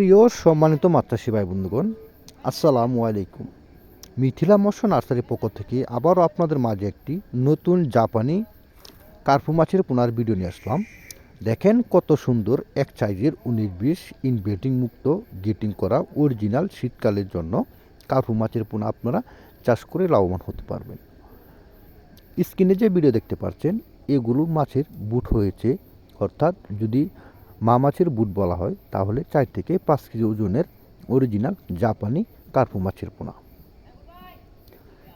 প্রিয় সম্মানিত মাত্রাসী ভাই বন্ধুগণ, আসসালামু আলাইকুম। মিথিলা মৎস্য নার্সারির পক্ষ থেকে আবারও আপনাদের মাঝে একটি নতুন জাপানি কার্পু মাছের পোনার ভিডিও নিয়ে আসলাম। দেখেন কত সুন্দর এক সাইজের উনিশ বিশ ইনভেটিং মুক্ত গেটিং করা অরিজিনাল শীতকালের জন্য কার্পু মাছের পোনা আপনারা চাষ করে লাভবান হতে পারবেন। স্ক্রিনে যে ভিডিও দেখতে পাচ্ছেন, এগুলো মাছের বুট হয়েছে। অর্থাৎ যদি মা মাছের বুট বলা হয়, তাহলে চার থেকে পাঁচ কেজি ওজনের অরিজিনাল জাপানি কার্পু মাছের পোনা।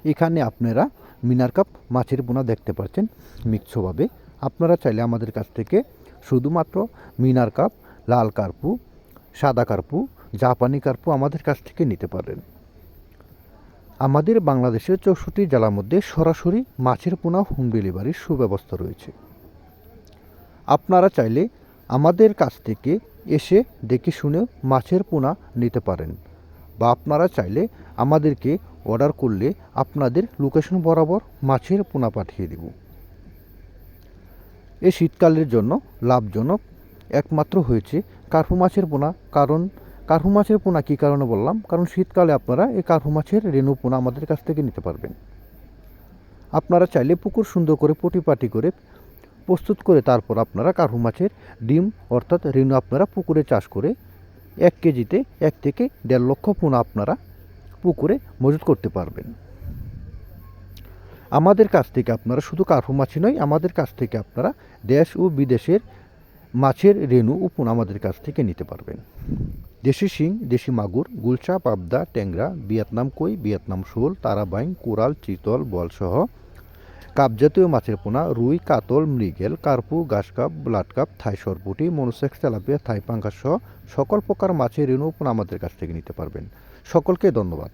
এখানে আপনারা মিনার কাপ মাছের পোনা দেখতে পাচ্ছেন মিক্সভাবে। আপনারা চাইলে আমাদের কাছ থেকে শুধুমাত্র মিনার কাপ, লাল কার্পু, সাদা কার্পু, জাপানি কার্পু আমাদের কাছ থেকে নিতে পারেন। আমাদের বাংলাদেশের চৌষট্টি জেলার মধ্যে সরাসরি মাছের পোনা হোম ডেলিভারির সুব্যবস্থা রয়েছে। আপনারা চাইলে আমাদের কাছ থেকে এসে দেখে শুনে মাছের পোনা নিতে পারেন বা আপনারা চাইলে আমাদেরকে অর্ডার করলে আপনাদের লোকেশন বরাবর মাছের পোনা পাঠিয়ে দেব। এই শীতকালের জন্য লাভজনক একমাত্র হয়েছে কার্পু মাছের পোনা। কারণ কার্পু মাছের পোনা কী কারণে বললাম? কারণ শীতকালে আপনারা এই কার্পু মাছের রেণু পোনা আমাদের কাছ থেকে নিতে পারবেন। আপনারা চাইলে পুকুর সুন্দর করে পটিপাটি করে প্রস্তুত করে তারপর আপনারা কার্পু মাছের ডিম, অর্থাৎ রেণু আপনারা পুকুরে চাষ করে এক কেজিতে এক থেকে দেড় লক্ষ পোনা আপনারা পুকুরে মজুত করতে পারবেন। আমাদের কাছ থেকে আপনারা শুধু কার্পু মাছই নয়, আমাদের কাছ থেকে আপনারা দেশ ও বিদেশের মাছের রেণু ও পোনা আমাদের কাছ থেকে নিতে পারবেন। দেশি শিং, দেশি মাগুর গুলচা পাবদা, ট্যাংরা, ভিয়েতনাম কই, ভিয়েতনাম শোল তারাবাইন কোরাল, চিতল, বলসহ কাপ জাতীয় মাছের পোনা, রুই, কাতল, মৃগেল, কার্পু গাছ কাপ ব্লাড কাপ থাই সরপুটি, মনোসেক্স, তেলাপিয়া, থাই পাঙ্গাস সহ সকল প্রকার মাছের ঋণ পোনা আমাদের কাছ থেকে নিতে পারবেন। সকলকে ধন্যবাদ।